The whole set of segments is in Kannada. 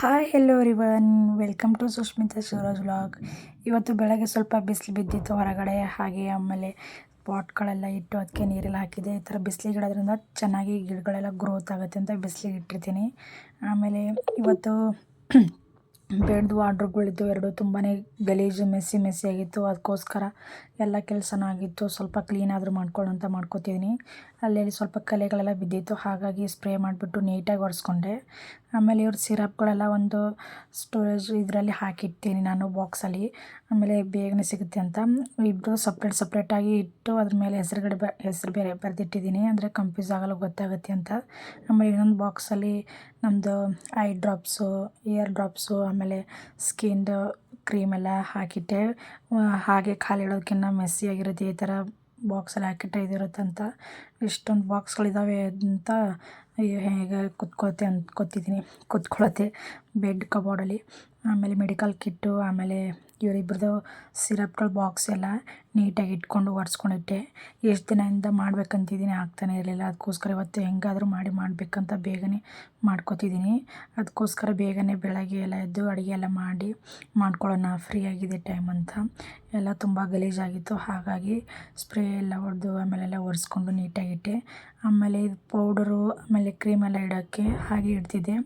Hi hello ರಿವನ್ welcome to Sushmita Shivraj vlog ಇವತ್ತು ಬೆಳಗ್ಗೆ ಸ್ವಲ್ಪ ಬಿಸಿಲು ಬಿದ್ದಿತ್ತು ಹೊರಗಡೆ, ಹಾಗೆ ಆಮೇಲೆ ಪಾಟ್ಗಳೆಲ್ಲ ಇಟ್ಟು ಅದಕ್ಕೆ ನೀರೆಲ್ಲ ಹಾಕಿದೆ. ಈ ಥರ ಬಿಸಿಲಿಗೆ ಇಡೋದ್ರಿಂದ ಚೆನ್ನಾಗಿ ಗಿಡಗಳೆಲ್ಲ ಗ್ರೋತ್ ಆಗುತ್ತೆ ಅಂತ ಬಿಸಿಲಿಗೆ ಇಟ್ಟಿರ್ತೀನಿ. ಆಮೇಲೆ ಇವತ್ತು ಬೆಡ್ದು ವಾರ್ಡ್ರೋಬ್ಗಳಿದ್ದು ಎರಡು ತುಂಬಾ ಗಲೀಜು, ಮೆಸ್ಸಿ ಮೆಸ್ಸಿ ಆಗಿತ್ತು. ಅದಕ್ಕೋಸ್ಕರ ಎಲ್ಲ ಕೆಲಸನೂ ಆಗಿತ್ತು. ಸ್ವಲ್ಪ ಕ್ಲೀನ್ ಆದರೂ ಮಾಡ್ಕೊಳ್ಳೋ ಅಂತ ಮಾಡ್ಕೋತಿದ್ದೀನಿ ಅಲ್ಲಲ್ಲಿ ಸ್ವಲ್ಪ ಕಲೆಗಳೆಲ್ಲ ಬಿದ್ದಿತ್ತು. ಹಾಗಾಗಿ ಸ್ಪ್ರೇ ಮಾಡಿಬಿಟ್ಟು ನೀಟಾಗಿ ಒರೆಸ್ಕೊಂಡೆ. ಆಮೇಲೆ ಇವ್ರ ಸಿರಪ್ಗಳೆಲ್ಲ ಒಂದು ಸ್ಟೋರೇಜ್ ಇದರಲ್ಲಿ ಹಾಕಿಡ್ತೀನಿ ನಾನು ಬಾಕ್ಸಲ್ಲಿ ಆಮೇಲೆ ಬೇಗನೆ ಸಿಗುತ್ತೆ ಅಂತ. ಇಬ್ಬರು ಸಪ್ರೇಟ್ ಸಪ್ರೇಟಾಗಿ ಇಟ್ಟು ಅದ್ರ ಮೇಲೆ ಹೆಸರುಗಡೆ ಬ, ಹೆಸರು ಬೇರೆ ಬರೆದಿಟ್ಟಿದ್ದೀನಿ ಅಂದರೆ ಕನ್ಫ್ಯೂಸ್ ಆಗಲ್ಲ ಗೊತ್ತಾಗುತ್ತೆ ಅಂತ. ಆಮೇಲೆ ಇನ್ನೊಂದು ಬಾಕ್ಸಲ್ಲಿ ನಮ್ಮದು ಐ ಡ್ರಾಪ್ಸು ಇಯರ್ ಡ್ರಾಪ್ಸು ಆಮೇಲೆ ಸ್ಕಿನ್ದು ಕ್ರೀಮೆಲ್ಲ ಹಾಕಿಟ್ಟೆ ಹಾಗೆ ಖಾಲಿ ಇಡೋದಕ್ಕಿಂತ ಮೆಸ್ಸಿಯಾಗಿರುತ್ತೆ ಈ ಥರ ಬಾಕ್ಸಲ್ಲಿ ಹಾಕಿಟ್ಟರೆ ಇದಿರುತ್ತಂತ ಇಷ್ಟೊಂದು ಬಾಕ್ಸ್ಗಳಿದ್ದಾವೆ ಅಂತ ಹೇಗೆ ಕುತ್ಕೋತೆ ಅಂದ್ಕೊತಿದ್ದೀನಿ ಕುತ್ಕೊಳ್ಳುತ್ತೆ ಬೆಡ್ ಕಬೋರ್ಡಲ್ಲಿ ಆಮೇಲೆ ಮೆಡಿಕಲ್ ಕಿಟ್ಟು ಆಮೇಲೆ ಇವರಿಬ್ರದ್ದು ಸಿರಪ್ಗಳ ಬಾಕ್ಸ್ ಎಲ್ಲ ನೀಟಾಗಿ ಇಟ್ಕೊಂಡು ಒರೆಸ್ಕೊಂಡಿಟ್ಟೆ ಎಷ್ಟು ದಿನದಿಂದ ಮಾಡ್ಬೇಕಂತಿದ್ದೀನಿ ಆಗ್ತಾನೆ ಇರಲಿಲ್ಲ. ಅದಕ್ಕೋಸ್ಕರ ಇವತ್ತು ಹೆಂಗಾದರೂ ಮಾಡಿ ಮಾಡಬೇಕಂತ ಬೇಗನೆ ಮಾಡ್ಕೋತಿದ್ದೀನಿ. ಅದಕ್ಕೋಸ್ಕರ ಬೇಗನೆ ಬೆಳಗ್ಗೆ ಎಲ್ಲ ಎದ್ದು ಅಡುಗೆ ಎಲ್ಲ ಮಾಡಿ ಮಾಡ್ಕೊಳ್ಳೋಣ ಫ್ರೀ ಆಗಿದೆ ಟೈಮ್ ಅಂತ. ಎಲ್ಲ ತುಂಬ ಗಲೀಜಾಗಿತ್ತು. ಹಾಗಾಗಿ ಸ್ಪ್ರೇ ಎಲ್ಲ ಹೊಡೆದು ಆಮೇಲೆಲ್ಲ ಒರೆಸ್ಕೊಂಡು ನೀಟಾಗಿಟ್ಟೆ ಆಮೇಲೆ ಇದು ಪೌಡರು ಆಮೇಲೆ ಕ್ರೀಮೆಲ್ಲ ಇಡೋಕ್ಕೆ ಹಾಗೆ ಇಡ್ತಿದ್ದೆ.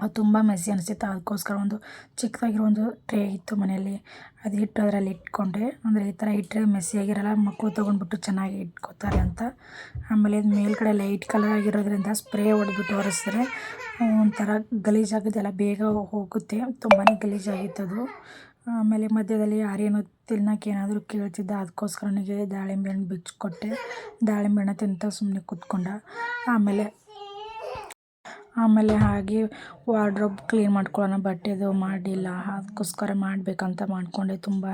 ಅದು ತುಂಬ ಮೆಸ್ಸಿ ಅನಿಸಿತ್ತು. ಅದಕ್ಕೋಸ್ಕರ ಒಂದು ಚಿಕ್ಕದಾಗಿರೋ ಒಂದು ಟ್ರೇ ಇತ್ತು ಮನೆಯಲ್ಲಿ. ಅದು ಇಟ್ಟು ಅದರಲ್ಲಿ ಇಟ್ಕೊಂಡೆ. ಅಂದರೆ ಈ ಥರ ಇಟ್ಟರೆ ಮೆಸ್ಸಿ ಆಗಿರಲ್ಲ. ಮಕ್ಕಳು ತೊಗೊಂಡ್ಬಿಟ್ಟು ಚೆನ್ನಾಗಿ ಇಟ್ಕೋತಾರೆ ಅಂತ. ಆಮೇಲೆ ಇದು ಮೇಲ್ಗಡೆ ಲೈಟ್ ಕಲರ್ ಆಗಿರೋದ್ರಿಂದ ಸ್ಪ್ರೇ ಹೊಡೆದ್ಬಿಟ್ಟು ಒರೆಸಿದ್ರೆ ಒಂಥರ ಗಲೀಜಾಗೋದೆಲ್ಲ ಬೇಗ ಹೋಗುತ್ತೆ. ತುಂಬಾ ಗಲೀಜಾಗಿತ್ತು ಅದು. ಆಮೇಲೆ ಮಧ್ಯದಲ್ಲಿ ಯಾರೇನೋ ತಿನ್ನೋಕೆ ಏನಾದರೂ ಕೇಳ್ತಿದ್ದ ಅದಕ್ಕೋಸ್ಕರ ನನಗೆ ದಾಳಿಂಬೆ ಹಣ್ಣು ಬಿಚ್ಚಿಕೊಟ್ಟೆ ದಾಳಿಂಬೆ ಹಣ್ಣು ತಿಂತ ಸುಮ್ಮನೆ ಕೂತ್ಕೊಂಡ. ಆಮೇಲೆ ಆಮೇಲೆ ಹಾಗೆ ವಾರ್ಡ್ರೋಬ್ ಕ್ಲೀನ್ ಮಾಡ್ಕೊಳ್ಳೋಣ ಬಟ್ಟೆದು ಮಾಡಿಲ್ಲ, ಅದಕ್ಕೋಸ್ಕರ ಮಾಡಬೇಕಂತ ಮಾಡಿಕೊಂಡೆ. ತುಂಬ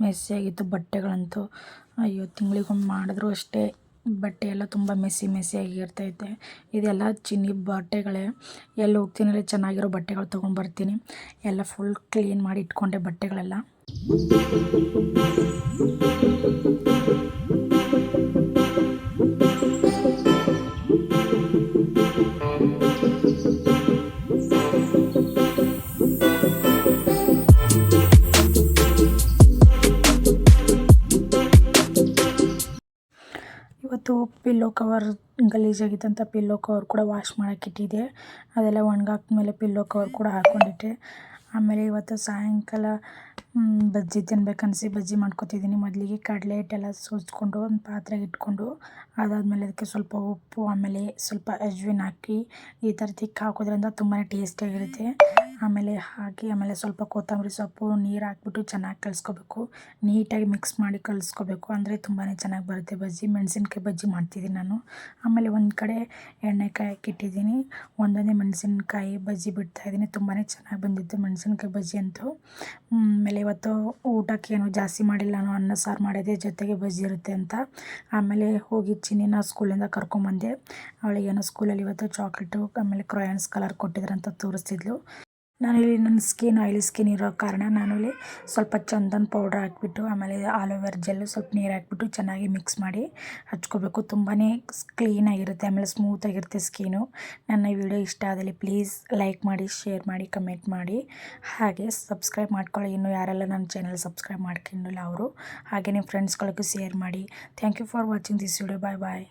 ಮೆಸ್ಸಿಯಾಗಿತ್ತು ಬಟ್ಟೆಗಳಂತೂ. ಅಯ್ಯೋ, ತಿಂಗಳಿಗೊಮ್ಮೆ ಮಾಡಿದ್ರು ಅಷ್ಟೇ ಬಟ್ಟೆ ಎಲ್ಲ ತುಂಬ ಮೆಸ್ಸಿ ಮೆಸ್ಸಿಯಾಗಿ ಇರ್ತೈತೆ. ಇದೆಲ್ಲ ಚಿನ್ನಿ ಬಟ್ಟೆಗಳೇ. ಎಲ್ಲಿ ಹೋಗ್ತೀನಿ ಚೆನ್ನಾಗಿರೋ ಬಟ್ಟೆಗಳು ತೊಗೊಂಡು ಬರ್ತೀನಿ. ಎಲ್ಲ ಫುಲ್ ಕ್ಲೀನ್ ಮಾಡಿ ಇಟ್ಕೊಂಡೆ ಬಟ್ಟೆಗಳೆಲ್ಲ. ಇವತ್ತು ಪಿಲ್ಲೋ ಕವರ್ ಗಲೀಜಾಗಿದ್ದಂಥ ಪಿಲ್ಲೋ ಕವರ್ ಕೂಡ ವಾಶ್ ಮಾಡೋಕ್ಕಿಟ್ಟಿದ್ದೆ ಅದೆಲ್ಲ ಒಣಗಾಕ್ಮೇಲೆ ಪಿಲ್ಲೋ ಕವರ್ ಕೂಡ ಹಾಕ್ಕೊಂಡಿಟ್ಟೆ ಆಮೇಲೆ ಇವತ್ತು ಸಾಯಂಕಾಲ ಬಜ್ಜಿ ತಿನ್ಬೇಕನ್ನಿಸಿ ಬಜ್ಜಿ ಮಾಡ್ಕೊತಿದ್ದೀನಿ ಮೊದಲಿಗೆ ಕಡಲೆ ಹಿಟ್ಟೆಲ್ಲ ಸೋಸ್ಕೊಂಡು ಒಂದು ಪಾತ್ರೆಗೆ ಇಟ್ಕೊಂಡು ಅದಾದಮೇಲೆ ಅದಕ್ಕೆ ಸ್ವಲ್ಪ ಉಪ್ಪು, ಆಮೇಲೆ ಸ್ವಲ್ಪ ಅಜ್ವಿನ್ ಹಾಕಿ ಈ ಥರ ತಿಕ್ಕಿ ಹಾಕೋದ್ರಿಂದ ತುಂಬಾ ಟೇಸ್ಟಿಯಾಗಿರುತ್ತೆ ಆಮೇಲೆ ಹಾಕಿ ಆಮೇಲೆ ಸ್ವಲ್ಪ ಕೊತ್ತಂಬರಿ ಸೊಪ್ಪು, ನೀರು ಹಾಕ್ಬಿಟ್ಟು ಚೆನ್ನಾಗಿ ಕಲಿಸ್ಕೋಬೇಕು. ನೀಟಾಗಿ ಮಿಕ್ಸ್ ಮಾಡಿ ಕಲಿಸ್ಕೋಬೇಕು. ಅಂದರೆ ತುಂಬಾ ಚೆನ್ನಾಗಿ ಬರುತ್ತೆ ಬಜ್ಜಿ. ಮೆಣಸಿನ್ಕಾಯಿ ಬಜ್ಜಿ ಮಾಡ್ತಿದ್ದೀನಿ ನಾನು. ಆಮೇಲೆ ಒಂದು ಕಡೆ ಎಣ್ಣೆ ಕಾಯಕ್ಕೆ ಇಟ್ಟಿದ್ದೀನಿ ಒಂದೊಂದೇ ಮೆಣಸಿನ್ಕಾಯಿ ಬಜ್ಜಿ ಬಿಡ್ತಾ ಬಿಡ್ತಾಯಿದ್ದೀನಿ ತುಂಬಾ ಚೆನ್ನಾಗಿ ಬಂದಿತ್ತು ಮೆಣಸಿನ್ಕಾಯಿ ಬಜ್ಜಿ ಅಂತೂ. ಆಮೇಲೆ ಇವತ್ತು ಊಟಕ್ಕೆ ಏನು ಜಾಸ್ತಿ ಮಾಡಿಲ್ಲ ನಾನು ಅನ್ನ ಸಾರು ಮಾಡಿದೆ, ಜೊತೆಗೆ ಬಜ್ಜಿ ಇರುತ್ತೆ ಅಂತ. ಆಮೇಲೆ ಹೋಗಿ ಚಿನ್ನಿನ ಸ್ಕೂಲಿಂದ ಕರ್ಕೊಂಬಂದೆ. ಅವಳಿಗೇನೋ ಸ್ಕೂಲಲ್ಲಿ ಇವತ್ತು ಚಾಕ್ಲೇಟು, ಆಮೇಲೆ ಕ್ರಯಾನ್ಸ್ ಕಲರ್ ಕೊಟ್ಟಿದ್ರಂತ ತೋರಿಸ್ತಿದ್ಲು. ನಾನಿಲ್ಲಿ ನನ್ನ ಸ್ಕಿನ್, ಆಯಿಲ್ ಸ್ಕಿನ್ ಇರೋ ಕಾರಣ ನಾನಿಲ್ಲಿ ಸ್ವಲ್ಪ ಚಂದನ್ ಪೌಡ್ರ್ ಹಾಕ್ಬಿಟ್ಟು, ಆಮೇಲೆ ಆಲೋವೆರಾ ಜೆಲ್ಲು ಸ್ವಲ್ಪ ನೀರು ಹಾಕ್ಬಿಟ್ಟು ಚೆನ್ನಾಗಿ ಮಿಕ್ಸ್ ಮಾಡಿ ಹಚ್ಕೋಬೇಕು. ತುಂಬಾ ಕ್ಲೀನಾಗಿರುತ್ತೆ ಆಮೇಲೆ ಸ್ಮೂತಾಗಿರುತ್ತೆ ಸ್ಕಿನ್ನು. ನನ್ನ ವಿಡಿಯೋ ಇಷ್ಟ ಆದಲ್ಲಿ ಪ್ಲೀಸ್ ಲೈಕ್ ಮಾಡಿ, ಶೇರ್ ಮಾಡಿ, ಕಮೆಂಟ್ ಮಾಡಿ. ಹಾಗೆ ಸಬ್ಸ್ಕ್ರೈಬ್ ಮಾಡ್ಕೊಳ್ಳಿ. ಇನ್ನೂ ಯಾರೆಲ್ಲ ನನ್ನ ಚಾನಲ್ ಸಬ್ಸ್ಕ್ರೈಬ್ ಮಾಡ್ಕೊಂಡಿಲ್ಲ ಅವರು, ಹಾಗೆ ನಿಮ್ಮ ಫ್ರೆಂಡ್ಸ್ಗಳಿಗೂ ಶೇರ್ ಮಾಡಿ. Thank you for watching this video bye bye